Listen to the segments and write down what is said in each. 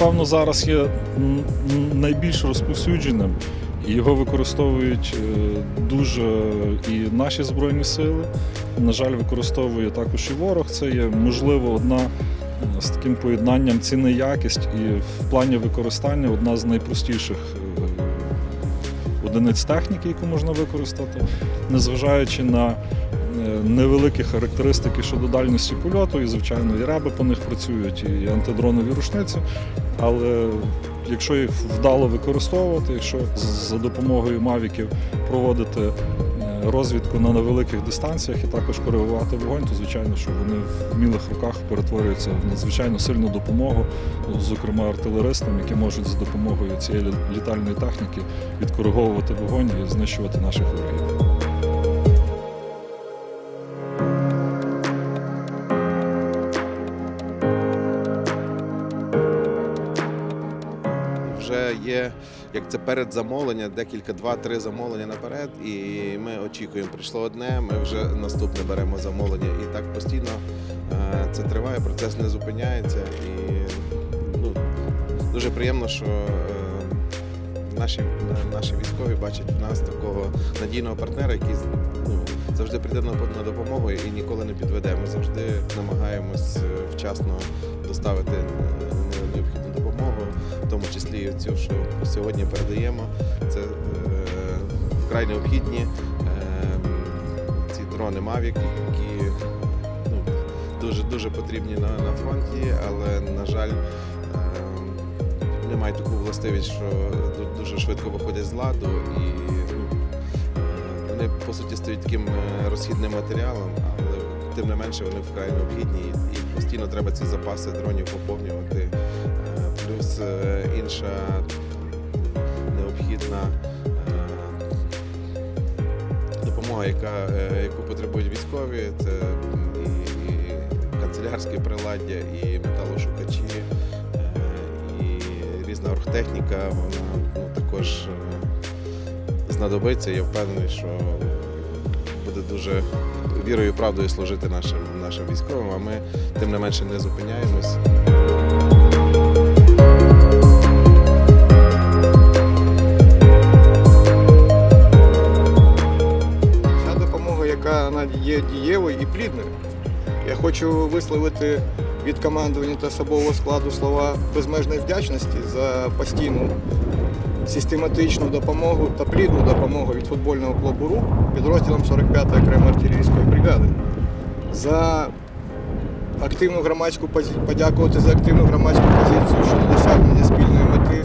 напевно, зараз є найбільш розповсюдженим. І Його використовують е, дуже і наші збройні сили. На жаль, використовує також і ворог. Це є можливо одна е, з таким поєднанням ціни якість і в плані використання одна з найпростіших е, одиниць техніки, яку можна використати, незважаючи на невеликі характеристики щодо дальності польоту, і звичайно, і реби по них працюють, і антидронові рушниці. Але якщо їх вдало використовувати, якщо за допомогою мавіків проводити е, розвідку на невеликих дистанціях і також коригувати вогонь, то звичайно, що вони в вмілих руках перетворюються в надзвичайно сильну допомогу, зокрема артилеристам, які можуть за допомогою цієї літальної техніки відкориговувати вогонь і знищувати наших ворогів. Вже є як це передзамовлення, декілька, два-три замовлення наперед, і ми очікуємо. Прийшло одне, ми вже наступне беремо замовлення. І так постійно е, це триває, процес не зупиняється. І ну, дуже приємно, що е, наші, наші військові бачать в нас такого надійного партнера, який ну, завжди прийде на допомогу і ніколи не підведе. Ми завжди намагаємось е, вчасно доставити тому числі і цю, що сьогодні передаємо. Це е, вкрай необхідні е, ці дрони Mavic, які ну, дуже дуже потрібні на, на фронті, але на жаль. е, не мають таку властивість, що дуже швидко виходять з ладу і ну, вони по суті стають таким розхідним матеріалом, але тим не менше вони вкрай необхідні і, постійно треба ці запаси дронів поповнювати. Плюс інша необхідна е, допомога, яка, е, яку потребують військові, це і, канцелярське приладдя, і металошукачі, е, і різна оргтехніка, вона ну, також знадобиться. Я впевнений, що буде дуже вірою і правдою служити нашим, нашим військовим, а ми тим не менше не зупиняємось. Є і плідною. Я хочу висловити від командування та особового складу слова безмежної вдячності за постійну систематичну допомогу та плідну допомогу від футбольного клубу «Рух» підрозділом 45-ї окремої артилерійської бригади. За активну громадську пози- подякувати за активну громадську позицію щодо досягнення спільної мети.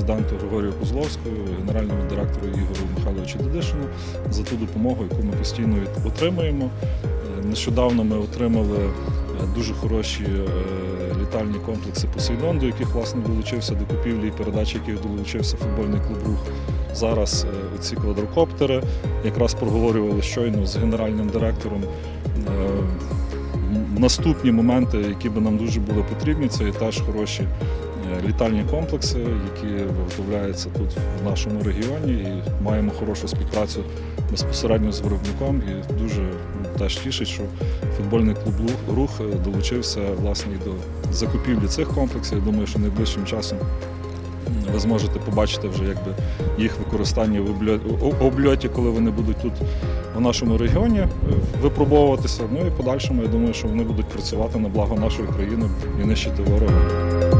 Президенту Григорію Козловському, генеральному директору Ігорю Михайловичу Дедишину за ту допомогу, яку ми постійно отримуємо. Е, Нещодавно ми отримали е, дуже хороші е, літальні комплекси Посейдон, до яких власне долучився до купівлі і передачі, яких долучився футбольний клуб Рух. Зараз ці квадрокоптери якраз проговорювали щойно з генеральним директором. Наступні моменти, які би нам дуже були потрібні, це і теж хороші літальні комплекси, які виготовляються тут в нашому регіоні, і маємо хорошу співпрацю безпосередньо з виробником. І дуже теж тішить, що футбольний клуб рух е, долучився власне і до закупівлі цих комплексів. Я думаю, що найближчим часом. Ви зможете побачити вже якби їх використання в обльоті, коли вони будуть тут в нашому регіоні е, випробовуватися. Ну і подальшому я думаю, що вони будуть працювати на благо нашої країни і нищити ворога.